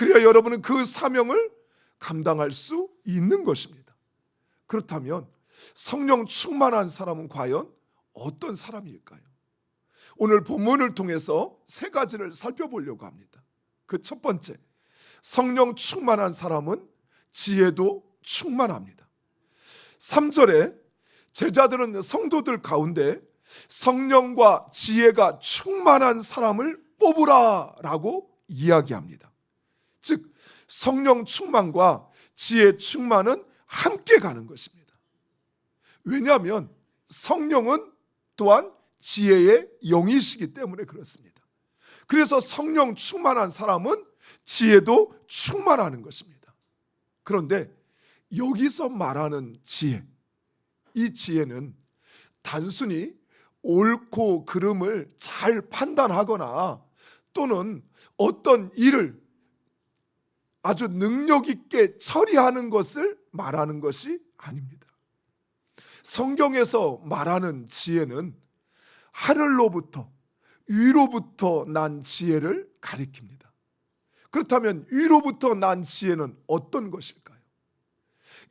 그래야 여러분은 그 사명을 감당할 수 있는 것입니다. 그렇다면 성령 충만한 사람은 과연 어떤 사람일까요? 오늘 본문을 통해서 세 가지를 살펴보려고 합니다. 그 첫 번째, 성령 충만한 사람은 지혜도 충만합니다. 3절에 제자들은 성도들 가운데 성령과 지혜가 충만한 사람을 뽑으라 라고 이야기합니다. 즉 성령 충만과 지혜 충만은 함께 가는 것입니다. 왜냐하면 성령은 또한 지혜의 영이시기 때문에 그렇습니다. 그래서 성령 충만한 사람은 지혜도 충만하는 것입니다. 그런데 여기서 말하는 지혜, 이 지혜는 단순히 옳고 그름을 잘 판단하거나 또는 어떤 일을 아주 능력 있게 처리하는 것을 말하는 것이 아닙니다. 성경에서 말하는 지혜는 하늘로부터 위로부터 난 지혜를 가리킵니다. 그렇다면 위로부터 난 지혜는 어떤 것일까요?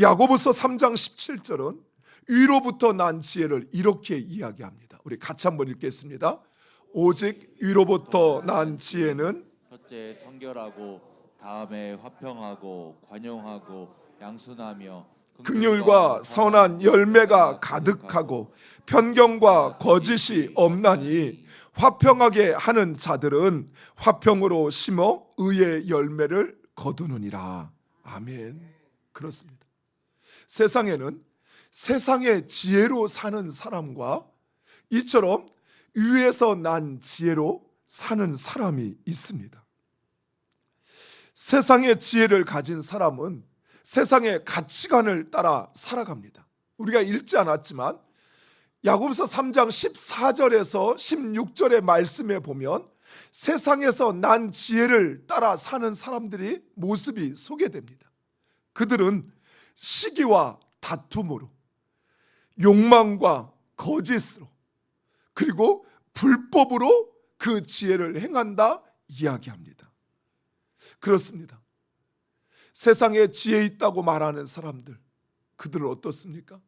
야고보서 3장 17절은 위로부터 난 지혜를 이렇게 이야기합니다. 우리 같이 한번 읽겠습니다. 오직 위로부터 난 지혜는 첫째 성결하고 다음에 화평하고 관용하고 양순하며 긍휼과 선한 열매가 가득하고 편경과 거짓이 없나니 화평하게 하는 자들은 화평으로 심어 의의 열매를 거두느니라. 아멘. 그렇습니다. 세상에는 세상의 지혜로 사는 사람과 이처럼 위에서 난 지혜로 사는 사람이 있습니다. 세상의 지혜를 가진 사람은 세상의 가치관을 따라 살아갑니다. 우리가 읽지 않았지만 야고보서 3장 14절에서 16절의 말씀에 보면 세상에서 난 지혜를 따라 사는 사람들이 모습이 소개됩니다. 그들은 시기와 다툼으로 욕망과 거짓으로 그리고 불법으로 그 지혜를 행한다 이야기합니다. 그렇습니다. 세상에 지혜 있다고 말하는 사람들 그들은 어떻습니까?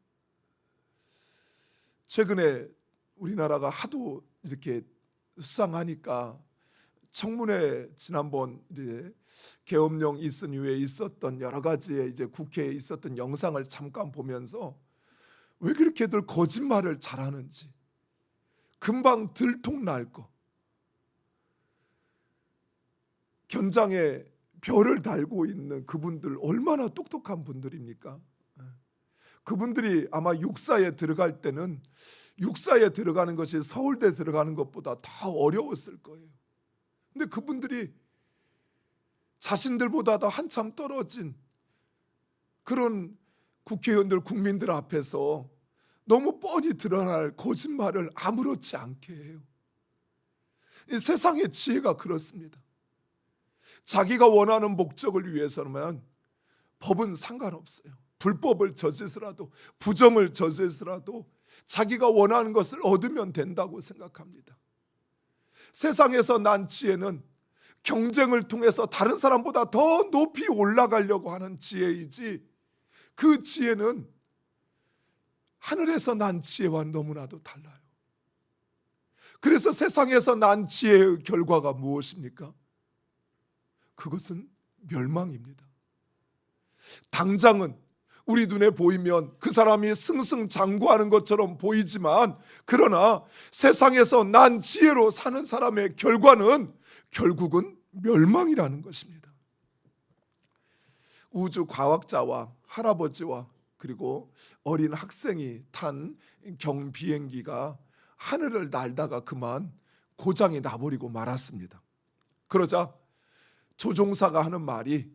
최근에 우리나라가 하도 이렇게 수상하니까 청문회 지난번 이제 계엄령 있은 이후에 있었던 여러 가지의 이제 국회에 있었던 영상을 잠깐 보면서 왜 그렇게들 거짓말을 잘하는지 금방 들통날 거 견장에 별을 달고 있는 그분들 얼마나 똑똑한 분들입니까? 예. 그분들이 아마 육사에 들어갈 때는 육사에 들어가는 것이 서울대 들어가는 것보다 더 어려웠을 거예요. 근데 그분들이 자신들보다 더 한참 떨어진 그런 국회의원들 국민들 앞에서 너무 뻔히 드러날 거짓말을 아무렇지 않게 해요. 이 세상의 지혜가 그렇습니다. 자기가 원하는 목적을 위해서는 법은 상관없어요. 불법을 저지서라도 부정을 저지서라도 자기가 원하는 것을 얻으면 된다고 생각합니다. 세상에서 난 지혜는 경쟁을 통해서 다른 사람보다 더 높이 올라가려고 하는 지혜이지 그 지혜는 하늘에서 난 지혜와 너무나도 달라요. 그래서 세상에서 난 지혜의 결과가 무엇입니까? 그것은 멸망입니다. 당장은 우리 눈에 보이면 그 사람이 승승장구하는 것처럼 보이지만 그러나 세상에서 난 지혜로 사는 사람의 결과는 결국은 멸망이라는 것입니다. 우주 과학자와 할아버지와 그리고 어린 학생이 탄 경비행기가 하늘을 날다가 그만 고장이 나버리고 말았습니다. 그러자 조종사가 하는 말이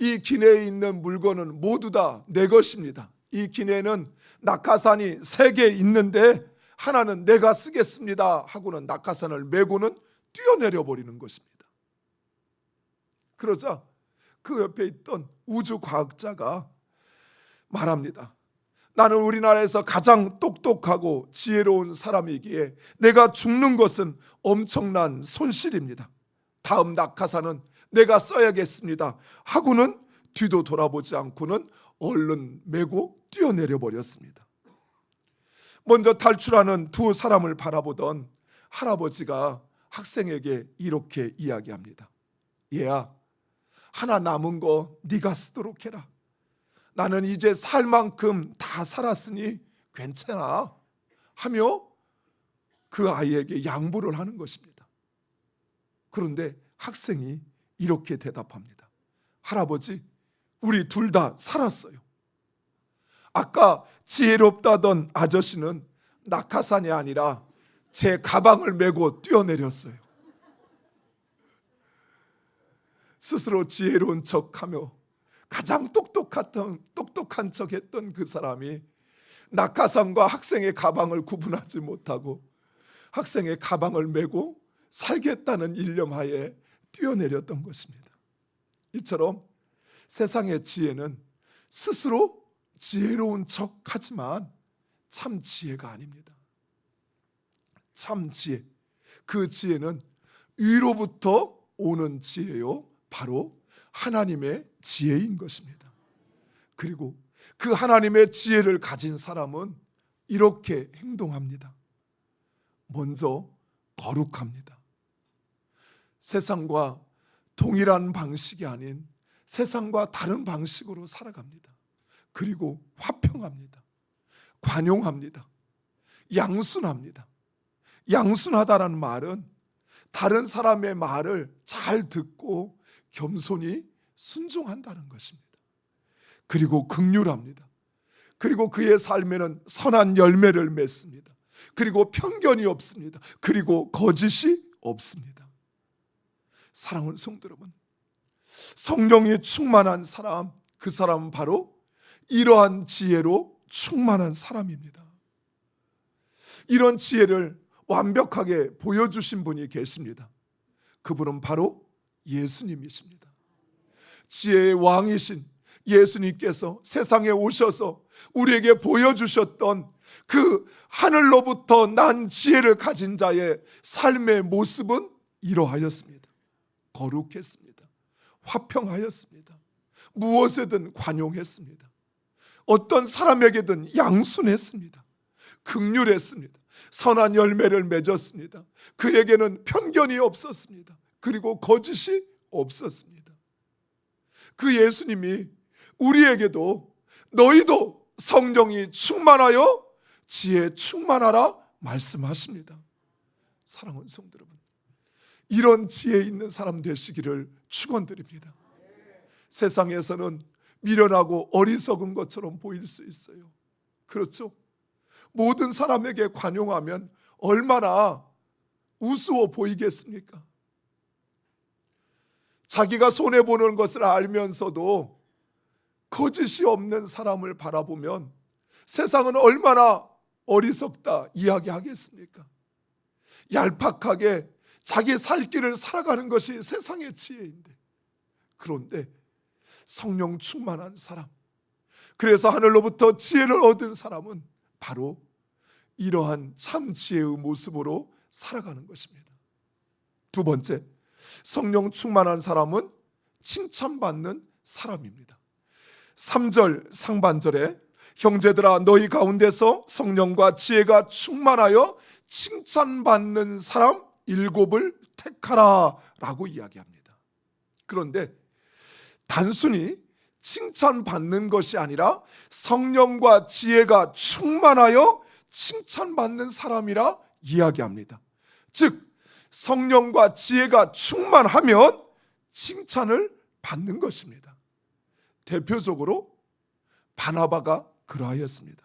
이 기내에 있는 물건은 모두 다 내 것입니다. 이 기내는 낙하산이 세 개 있는데 하나는 내가 쓰겠습니다. 하고는 낙하산을 메고는 뛰어내려 버리는 것입니다. 그러자 그 옆에 있던 우주 과학자가 말합니다. 나는 우리나라에서 가장 똑똑하고 지혜로운 사람이기에 내가 죽는 것은 엄청난 손실입니다. 다음 낙하산은 내가 써야겠습니다. 하고는 뒤도 돌아보지 않고는 얼른 메고 뛰어내려 버렸습니다. 먼저 탈출하는 두 사람을 바라보던 할아버지가 학생에게 이렇게 이야기합니다. 얘야, 하나 남은 거 네가 쓰도록 해라. 나는 이제 살 만큼 다 살았으니 괜찮아. 하며 그 아이에게 양보를 하는 것입니다. 그런데 학생이 이렇게 대답합니다. 할아버지, 우리 둘 다 살았어요. 아까 지혜롭다던 아저씨는 낙하산이 아니라 제 가방을 메고 뛰어내렸어요. 스스로 지혜로운 척하며 가장 똑똑했던 똑똑한 척했던 그 사람이 낙하산과 학생의 가방을 구분하지 못하고 학생의 가방을 메고 살겠다는 일념하에 뛰어내렸던 것입니다. 이처럼 세상의 지혜는 스스로 지혜로운 척 하지만 참 지혜가 아닙니다. 참 지혜. 그 지혜는 위로부터 오는 지혜요. 바로 하나님의 지혜인 것입니다. 그리고 그 하나님의 지혜를 가진 사람은 이렇게 행동합니다. 먼저 거룩합니다. 세상과 동일한 방식이 아닌 세상과 다른 방식으로 살아갑니다. 그리고 화평합니다. 관용합니다. 양순합니다. 양순하다라는 말은 다른 사람의 말을 잘 듣고 겸손히 순종한다는 것입니다. 그리고 극률합니다. 그리고 그의 삶에는 선한 열매를 맺습니다. 그리고 편견이 없습니다. 그리고 거짓이 없습니다. 사랑하는 성도 여러분, 성령이 충만한 사람, 그 사람은 바로 이러한 지혜로 충만한 사람입니다. 이런 지혜를 완벽하게 보여주신 분이 계십니다. 그분은 바로 예수님이십니다. 지혜의 왕이신 예수님께서 세상에 오셔서 우리에게 보여주셨던 그 하늘로부터 난 지혜를 가진 자의 삶의 모습은 이러하였습니다. 거룩했습니다. 화평하였습니다. 무엇에든 관용했습니다. 어떤 사람에게든 양순했습니다. 극률했습니다. 선한 열매를 맺었습니다. 그에게는 편견이 없었습니다. 그리고 거짓이 없었습니다. 그 예수님이 우리에게도 너희도 성령이 충만하여 지혜 충만하라 말씀하십니다. 사랑하는 성도 여러분, 이런 지혜 있는 사람 되시기를 축원드립니다. 세상에서는 미련하고 어리석은 것처럼 보일 수 있어요. 그렇죠? 모든 사람에게 관용하면 얼마나 우스워 보이겠습니까? 자기가 손해 보는 것을 알면서도 거짓이 없는 사람을 바라보면 세상은 얼마나 어리석다 이야기하겠습니까? 얄팍하게 자기 살 길을 살아가는 것이 세상의 지혜인데 그런데 성령 충만한 사람 그래서 하늘로부터 지혜를 얻은 사람은 바로 이러한 참 지혜의 모습으로 살아가는 것입니다. 두 번째, 성령 충만한 사람은 칭찬받는 사람입니다. 3절 상반절에 형제들아 너희 가운데서 성령과 지혜가 충만하여 칭찬받는 사람 일곱을 택하라라고 이야기합니다. 그런데 단순히 칭찬받는 것이 아니라 성령과 지혜가 충만하여 칭찬받는 사람이라 이야기합니다. 즉 성령과 지혜가 충만하면 칭찬을 받는 것입니다. 대표적으로 바나바가 그러하였습니다.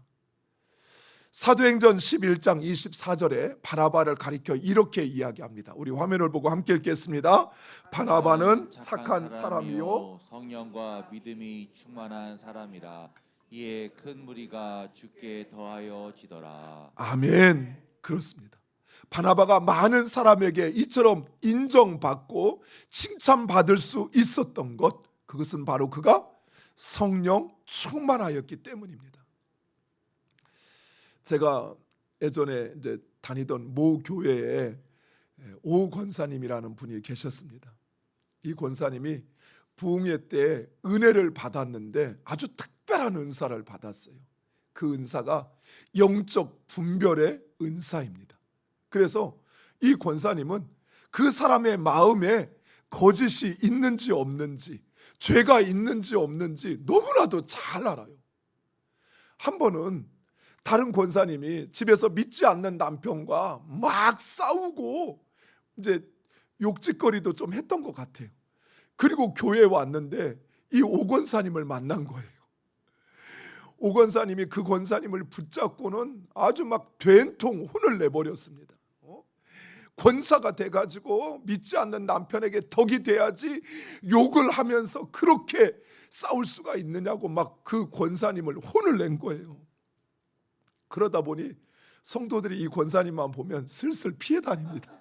사도행전 11장 24절에 바나바를 가리켜 이렇게 이야기합니다. 우리 화면을 보고 함께 읽겠습니다. 바나바는 착한 사람이요 성령과 믿음이 충만한 사람이라 이에 큰 무리가 주께 더하여 지더라. 아멘. 그렇습니다. 바나바가 많은 사람에게 이처럼 인정받고 칭찬받을 수 있었던 것 그것은 바로 그가 성령 충만하였기 때문입니다. 제가 예전에 이제 다니던 모 교회에 오 권사님이라는 분이 계셨습니다. 이 권사님이 부흥회 때 은혜를 받았는데 아주 특별한 은사를 받았어요. 그 은사가 영적 분별의 은사입니다. 그래서 이 권사님은 그 사람의 마음에 거짓이 있는지 없는지, 죄가 있는지 없는지 너무나도 잘 알아요. 한 번은 다른 권사님이 집에서 믿지 않는 남편과 막 싸우고 이제 욕짓거리도 좀 했던 것 같아요. 그리고 교회에 왔는데 이 오권사님을 만난 거예요. 오권사님이 그 권사님을 붙잡고는 아주 막 된통 혼을 내버렸습니다. 어? 권사가 돼가지고 믿지 않는 남편에게 덕이 돼야지 욕을 하면서 그렇게 싸울 수가 있느냐고 막 그 권사님을 혼을 낸 거예요. 그러다 보니 성도들이 이 권사님만 보면 슬슬 피해 다닙니다.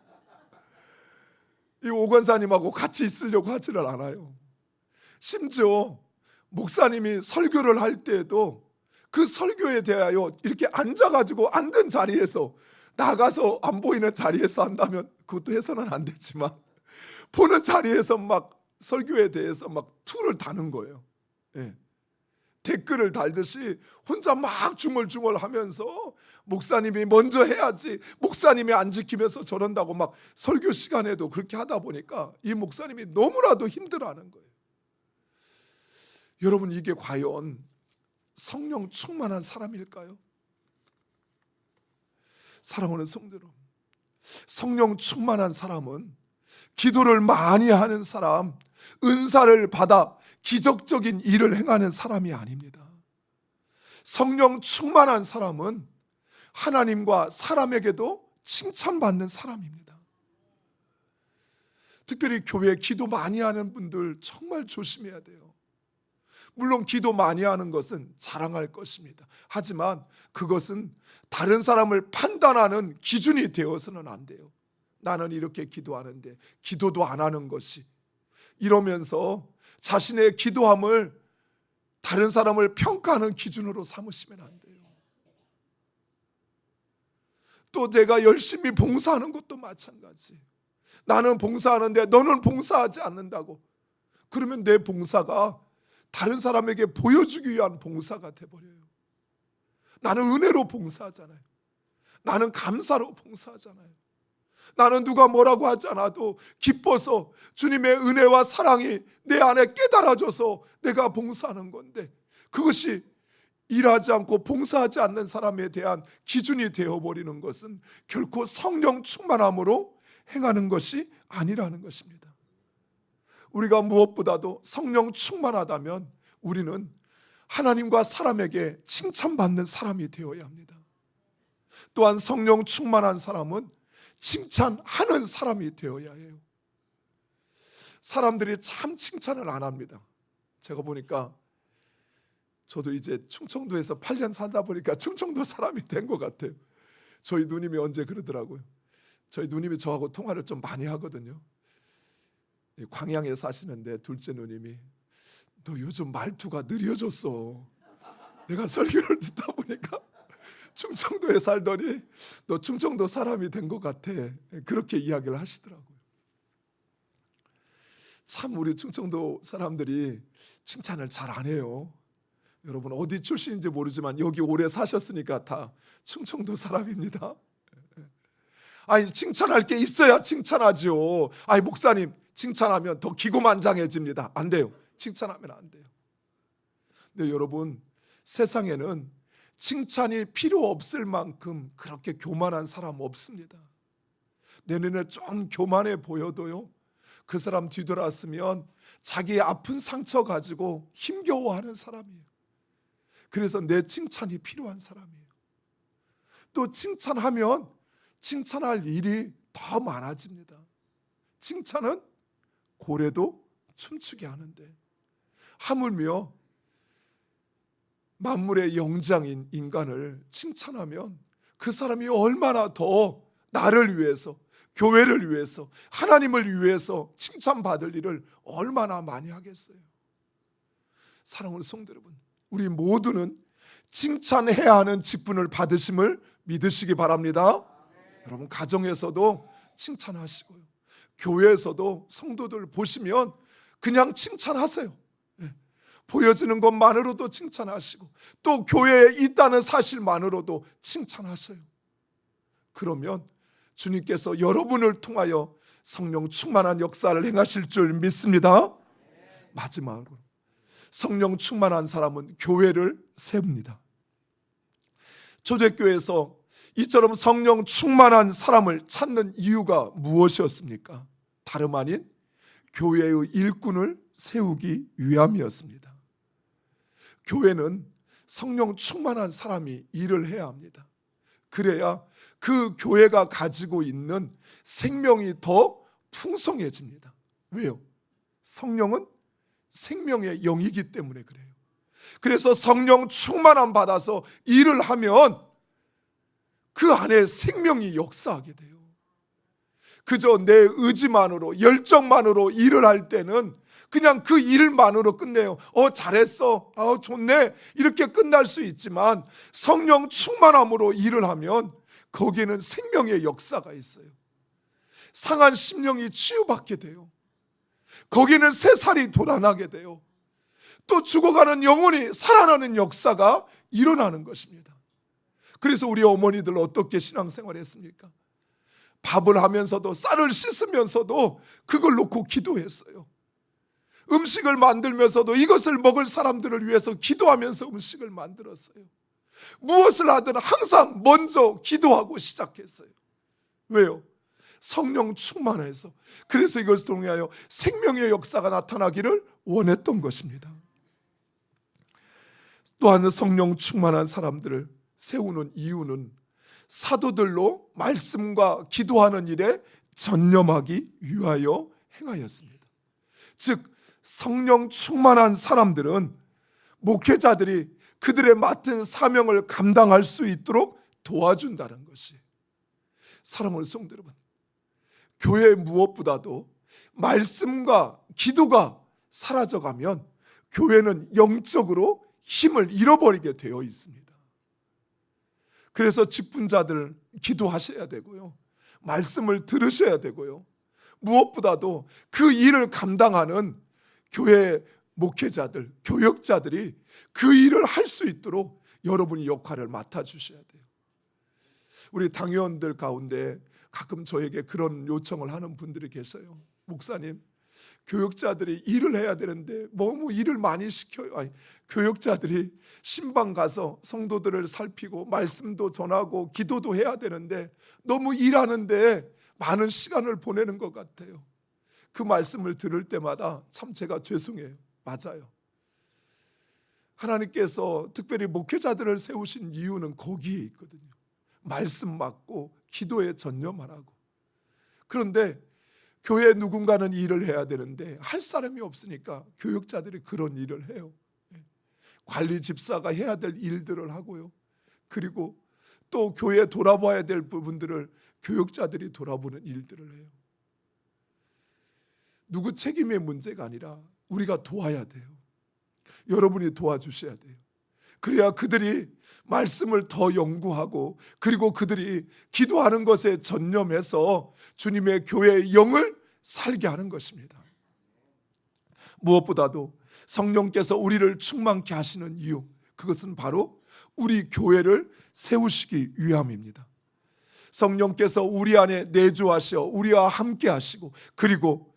이 오권사님하고 같이 있으려고 하지를 않아요. 심지어 목사님이 설교를 할 때에도 그 설교에 대하여 이렇게 앉아가지고 앉은 자리에서 나가서 안 보이는 자리에서 한다면 그것도 해서는 안 되지만 보는 자리에서 막 설교에 대해서 막 투를 다는 거예요. 예. 댓글을 달듯이 혼자 막 중얼중얼 하면서 목사님이 먼저 해야지 목사님이 안 지키면서 저런다고 막 설교 시간에도 그렇게 하다 보니까 이 목사님이 너무나도 힘들어하는 거예요. 여러분 이게 과연 성령 충만한 사람일까요? 사랑하는 여러분, 성령 충만한 사람은 기도를 많이 하는 사람, 은사를 받아 기적적인 일을 행하는 사람이 아닙니다. 성령 충만한 사람은 하나님과 사람에게도 칭찬받는 사람입니다. 특별히 교회 기도 많이 하는 분들 정말 조심해야 돼요. 물론 기도 많이 하는 것은 자랑할 것입니다. 하지만 그것은 다른 사람을 판단하는 기준이 되어서는 안 돼요. 나는 이렇게 기도하는데 기도도 안 하는 것이 이러면서 자신의 기도함을 다른 사람을 평가하는 기준으로 삼으시면 안 돼요. 또 내가 열심히 봉사하는 것도 마찬가지. 나는 봉사하는데 너는 봉사하지 않는다고. 그러면 내 봉사가 다른 사람에게 보여주기 위한 봉사가 돼버려요. 나는 은혜로 봉사하잖아요. 나는 감사로 봉사하잖아요. 나는 누가 뭐라고 하지 않아도 기뻐서 주님의 은혜와 사랑이 내 안에 깨달아져서 내가 봉사하는 건데 그것이 일하지 않고 봉사하지 않는 사람에 대한 기준이 되어버리는 것은 결코 성령 충만함으로 행하는 것이 아니라는 것입니다. 우리가 무엇보다도 성령 충만하다면 우리는 하나님과 사람에게 칭찬받는 사람이 되어야 합니다. 또한 성령 충만한 사람은 칭찬하는 사람이 되어야 해요. 사람들이 참 칭찬을 안 합니다. 제가 보니까 저도 이제 충청도에서 8년 살다 보니까 충청도 사람이 된 것 같아요. 저희 누님이 언제 그러더라고요. 저희 누님이 저하고 통화를 좀 많이 하거든요. 이 광양에 사시는데 둘째 누님이 너 요즘 말투가 느려졌어. 내가 설교를 듣다 보니까 충청도에 살더니 너 충청도 사람이 된 것 같아. 그렇게 이야기를 하시더라고요. 참 우리 충청도 사람들이 칭찬을 잘 안 해요. 여러분 어디 출신인지 모르지만 여기 오래 사셨으니까 다 충청도 사람입니다. 아니 칭찬할 게 있어야 칭찬하죠. 아니 목사님 칭찬하면 더 기고만장해집니다. 안 돼요. 칭찬하면 안 돼요. 근데 여러분 세상에는 칭찬이 필요 없을 만큼 그렇게 교만한 사람 없습니다. 내 눈에 좀 교만해 보여도요. 그 사람 뒤돌았으면 자기의 아픈 상처 가지고 힘겨워하는 사람이에요. 그래서 내 칭찬이 필요한 사람이에요. 또 칭찬하면 칭찬할 일이 더 많아집니다. 칭찬은 고래도 춤추게 하는데 하물며 만물의 영장인 인간을 칭찬하면 그 사람이 얼마나 더 나를 위해서 교회를 위해서 하나님을 위해서 칭찬받을 일을 얼마나 많이 하겠어요. 사랑하는 성도 여러분, 우리 모두는 칭찬해야 하는 직분을 받으심을 믿으시기 바랍니다. 여러분 가정에서도 칭찬하시고요. 교회에서도 성도들 보시면 그냥 칭찬하세요. 예. 보여지는 것만으로도 칭찬하시고 또 교회에 있다는 사실만으로도 칭찬하세요. 그러면 주님께서 여러분을 통하여 성령 충만한 역사를 행하실 줄 믿습니다. 마지막으로 성령 충만한 사람은 교회를 세웁니다. 초대교회에서 이처럼 성령 충만한 사람을 찾는 이유가 무엇이었습니까? 다름 아닌 교회의 일꾼을 세우기 위함이었습니다. 교회는 성령 충만한 사람이 일을 해야 합니다. 그래야 그 교회가 가지고 있는 생명이 더 풍성해집니다. 왜요? 성령은 생명의 영이기 때문에 그래요. 그래서 성령 충만함 받아서 일을 하면 그 안에 생명이 역사하게 돼요. 그저 내 의지만으로 열정만으로 일을 할 때는 그냥 그 일만으로 끝내요. 어 잘했어. 아 좋네. 이렇게 끝날 수 있지만 성령 충만함으로 일을 하면 거기에는 생명의 역사가 있어요. 상한 심령이 치유받게 돼요. 거기는 새 살이 돌아나게 돼요. 또 죽어가는 영혼이 살아나는 역사가 일어나는 것입니다. 그래서 우리 어머니들 어떻게 신앙생활 했습니까? 밥을 하면서도 쌀을 씻으면서도 그걸 놓고 기도했어요. 음식을 만들면서도 이것을 먹을 사람들을 위해서 기도하면서 음식을 만들었어요. 무엇을 하든 항상 먼저 기도하고 시작했어요. 왜요? 성령 충만해서. 그래서 이것을 통하여 생명의 역사가 나타나기를 원했던 것입니다. 또한 성령 충만한 사람들을 세우는 이유는 사도들로 말씀과 기도하는 일에 전념하기 위하여 행하였습니다. 즉 성령 충만한 사람들은 목회자들이 그들의 맡은 사명을 감당할 수 있도록 도와준다는 것이 사랑하는 성도 여러분 교회 무엇보다도 말씀과 기도가 사라져가면 교회는 영적으로 힘을 잃어버리게 되어 있습니다. 그래서 직분자들 기도하셔야 되고요. 말씀을 들으셔야 되고요. 무엇보다도 그 일을 감당하는 교회 목회자들, 교역자들이 그 일을 할 수 있도록 여러분이 역할을 맡아 주셔야 돼요. 우리 당회원들 가운데 가끔 저에게 그런 요청을 하는 분들이 계세요. 목사님, 교역자들이 일을 해야 되는데 너무 일을 많이 시켜요. 아니, 교역자들이 신방 가서 성도들을 살피고 말씀도 전하고 기도도 해야 되는데 너무 일하는데 많은 시간을 보내는 것 같아요. 그 말씀을 들을 때마다 참 제가 죄송해요. 맞아요. 하나님께서 특별히 목회자들을 세우신 이유는 거기에 있거든요. 말씀 맞고 기도에 전념하라고. 그런데 교회 누군가는 일을 해야 되는데 할 사람이 없으니까 교육자들이 그런 일을 해요. 예. 관리 집사가 해야 될 일들을 하고요. 그리고 또 교회 돌아봐야 될 부분들을 교육자들이 돌아보는 일들을 해요. 누구 책임의 문제가 아니라 우리가 도와야 돼요. 여러분이 도와주셔야 돼요. 그래야 그들이 말씀을 더 연구하고 그리고 그들이 기도하는 것에 전념해서 주님의 교회의 영을 살게 하는 것입니다. 무엇보다도 성령께서 우리를 충만케 하시는 이유 그것은 바로 우리 교회를 세우시기 위함입니다. 성령께서 우리 안에 내주하셔 우리와 함께 하시고 그리고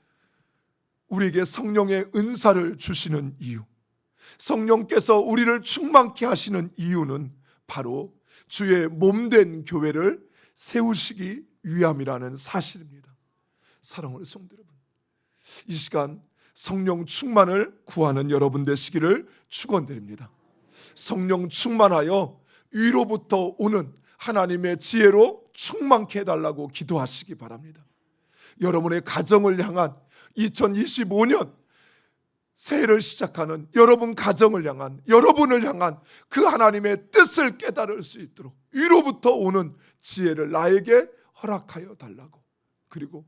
우리에게 성령의 은사를 주시는 이유 성령께서 우리를 충만케 하시는 이유는 바로 주의 몸된 교회를 세우시기 위함이라는 사실입니다. 사랑하는 성도 여러분, 이 시간 성령 충만을 구하는 여러분 되시기를 축원드립니다. 성령 충만하여 위로부터 오는 하나님의 지혜로 충만케 해달라고 기도하시기 바랍니다. 여러분의 가정을 향한 2025년 새해를 시작하는 여러분 가정을 향한 여러분을 향한 그 하나님의 뜻을 깨달을 수 있도록 위로부터 오는 지혜를 나에게 허락하여 달라고 그리고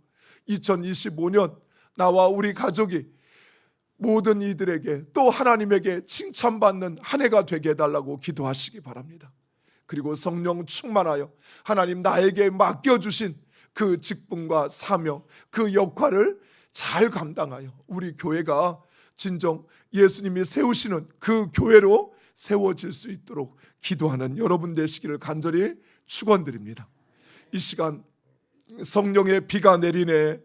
2025년 나와 우리 가족이 모든 이들에게 또 하나님에게 칭찬받는 한 해가 되게 해달라고 기도하시기 바랍니다. 그리고 성령 충만하여 하나님 나에게 맡겨주신 그 직분과 사명, 그 역할을 잘 감당하여 우리 교회가 진정 예수님이 세우시는 그 교회로 세워질 수 있도록 기도하는 여러분 되시기를 간절히 축원드립니다. 이 시간 성령의 비가 내리네